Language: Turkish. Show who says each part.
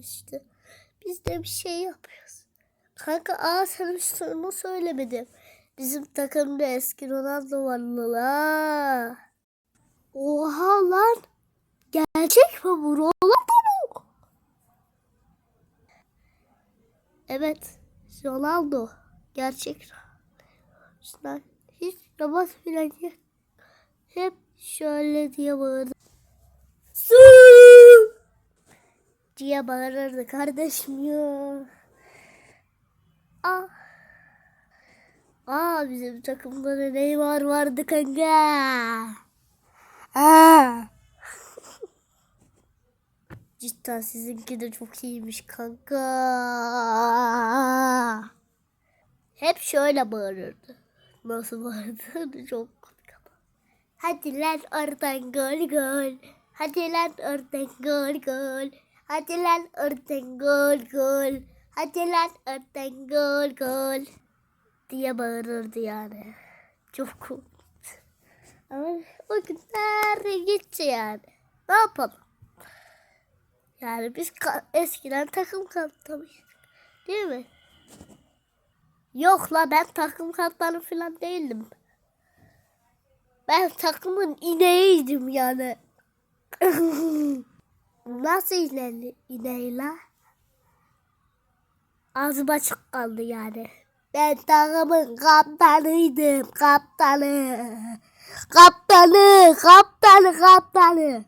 Speaker 1: işte. Biz de bir şey yapıyoruz. Kanka aa sana şunu söylemedim. Bizim takımda eski Ronaldo var la. Oha lan. Gerçek mi bu? Ronaldo mu? Evet. Ronaldo. Gerçek. Hiç falan yok. Hep şöyle diye bağırdı. Diye bağırırdı kardeşim ya. Ah. Aa bizim takımda da Neymar vardı kanka. Aa. Cidden sizinki de çok iyiymiş kanka. Hep şöyle bağırırdı. Nasıl bağırdığını çok komik. Hadi lan oradan gol gol. Hadi lan oradan gol gol. Hadi lan oradan gol gol. Hadi lan oradan gol gol. Diye bağırırdı yani. Çok komik. Ama o günler gitti yani. Ne yapalım? Yani biz eskiden takım kaptanıydık. Değil mi? Yok la ben takım kaptanı falan değildim. Ben takımın ineğiydim yani. Nasıl ineği, ineği la? Ağzım açık kaldı yani. Ben takımın kaptanıydım. Kaptanı. Kaptanı. Kaptanı. Kaptanı.